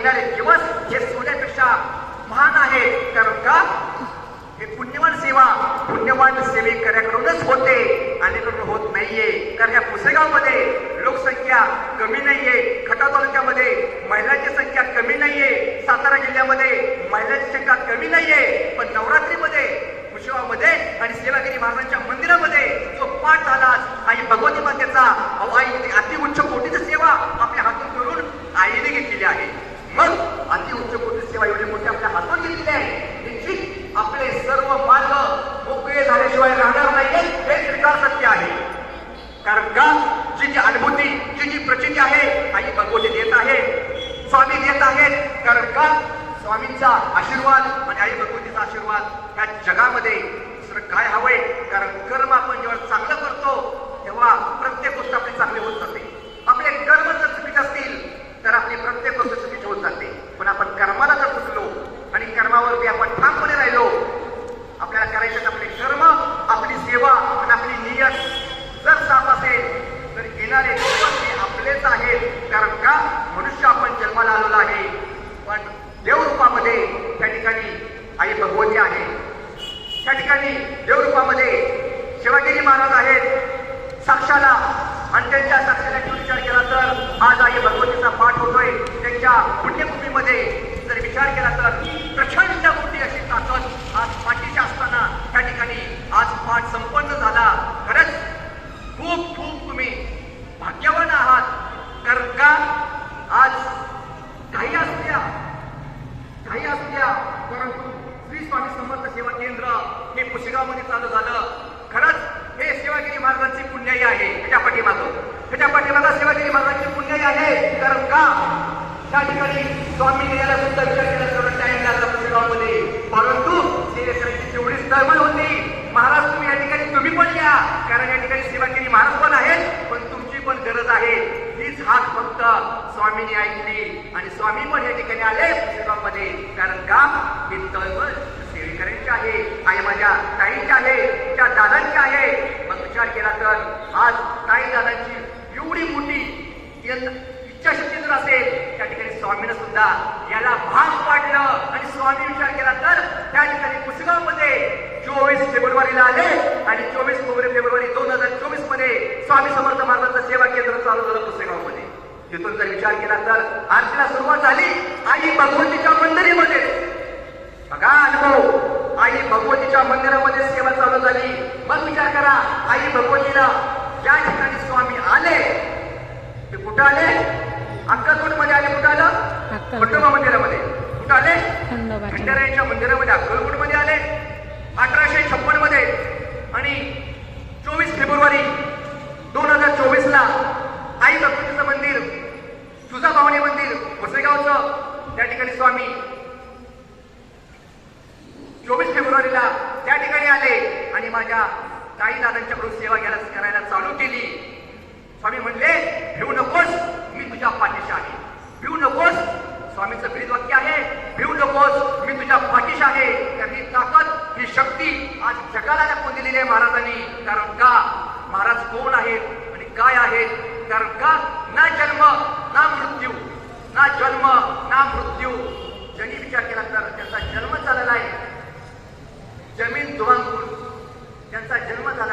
येणारे दिवस हे सोन्यापेक्षा महान आहे कारण का? हे पुण्यवान सेवा पुण्यवान सेवेकऱ्याकडूनच होते. अलीकडून होत नाहीये. कारण या पुसेगावमध्ये लोकसंख्या कमी नाहीये खटा तालुक्यामध्ये महिलांची संख्या कमी नाहीये सातारा जिल्ह्यामध्ये महिलांची संख्या कमी नाहीये पण नवरात्रीमध्ये पुष्कळामध्ये आणि सेवागिरी महाराजांच्या मंदिरामध्ये जो पाठ झाला आई भगवती मातेचा अहो, आई अति उच्च कोटीची सेवा आपल्या हातून करून आईने घेतलेली आहे मग अति उच्च कोटी सेवा एवढी मोठी आपल्या हातून घेतलेली आहे निश्चित आपले सर्व मार्ग मोकळे झाल्याशिवाय राहणार नाहीये हे स्वीकार सत्य आहे कारण का जी जी अनुभूती जी जी प्रचिती आहे आई भगवती देत आहे स्वामी देत आहेत कारण का स्वामींचा आशीर्वाद आणि आई भगवतीचा आशीर्वाद या जगामध्ये दुसरं काय हवंय? कारण कर्म आपण जेव्हा चांगलं करतो तेव्हा प्रत्येक गोष्ट आपली चांगली होत जाते. आपले कर्म जर चुकीत असतील तर आपली प्रत्येक गोष्ट चुकीची होत जाते. पण आपण कर्माला जर चुकलो आणि कर्मावरती आपण ठामपणे राहिलो आपल्याला करायचे आपले कर्म आपली सेवा आणि आपली नियत. जर साफ असेल तर येणारे हे आपलेच आहेत. कारण का मनुष्य आपण जन्माला आलेलो आहे पण देवरूपामध्ये त्या ठिकाणी आई भगवती आहे. त्या ठिकाणी देवरूपामध्ये शिवागिरी महाराज आहेत. साक्षाला आणि त्यांच्या साक्षाला विचार केला तर आज आई भगवतीचा पाठ होतोय. त्यांच्या पुण्यभूमीमध्ये जर विचार केला तर प्रचंड मोठी अशी ताकद आज पाठीशी असताना त्या ठिकाणी आज पाठ संपन्न झाला खरंच खूप खूप तुम्ही भाग्यवान आहात कारण का आज काही असल्या काही असल्या परंतु श्री स्वामी समर्थ सेवा केंद्र हे पुशेगावमध्ये चालू झालं खरंच हे सेवागिरी महाराजांची पुण्याई आहे त्याच्या पाठीमागं त्याच्या पाठीमागं सेवागिरी महाराजांची पुण्याई आहे कारण का? त्या ठिकाणी स्वामीने याला सुद्धा विचार केला तेवढा टाइम लागला पुशेगावमध्ये परंतु सेवेकरांची जेवढी तळमळ होती. महाराज तुम्ही या ठिकाणी तुम्ही पण या. कारण या ठिकाणी सेवागिरी महाराज पण आहेत पण तुमची पण गरज आहे. हीच हात फक्त स्वामीने ऐकली आणि स्वामी पण या ठिकाणी आले पुस्तकामध्ये कारण का? हे तळमळ सेवेकरांची आहे आई माझ्या ताईंची आहे त्या दादांची आहे. मग विचार केला तर आज ताई दादांची एवढी मोठी यंत- इच्छाशक्ती जर असेल त्या ठिकाणी स्वामीनं सुद्धा याला भाग पाडलं आणि स्वामी विचार केला तर त्या ठिकाणी पुस्तकामध्ये चोवीस फेब्रुवारीला आले आणि चोवीस फेब्रुवारी दोन हजार चोवीसमध्ये स्वामी समर्थ महाराजांचं सेवा केंद्र चालू झालं पुस्तकामध्ये तिथून जर विचार केला तर आरतीला सुरुवात झाली आई भगवतीच्या मंदिरीमध्ये. बघा अनुभव आई भगवतीच्या मंदिरामध्ये सेवा चालू झाली. मग विचार करा आई भगवतीला ज्या ठिकाणी स्वामी आले ते कुठं आले? खंडोबा मंदिरामध्ये. कुठं आले? खंडेरायांच्या मंदिरामध्ये अक्कलकोटमध्ये आले. अठराशे छप्पनमध्ये आणि चोवीस फेब्रुवारी दोन हजार चोवीस ला आई भगवतीचं मंदिर तुळजाभवानी मंदिर पुसेगावचं त्या ठिकाणी स्वामी चोवीस फेब्रुवारीला त्या ठिकाणी आले आणि माझ्या काही दादांच्याकडून सेवा घ्यायला करायला चालू केली. स्वामी म्हणले भिवू नकोस मी तुझ्या पाठीशी आहे भिवू नकोस स्वामीचं ब्रीद वाक्य आहे भिवू नकोस मी तुझ्या पाठीशी आहे तर ही ताकद ही शक्ती आज जगाला दाखवून दिलेली आहे महाराजांनी कारण का? महाराज कोण आहेत आणि काय आहेत? कारण का? ना जन्म ना मृत्यू. ना जन्म ना मृत्यू. ज्यांनी विचार केला तर त्यांचा जन्म झालेला आहे. जमीन दुवांकून त्यांचा जन्म झाला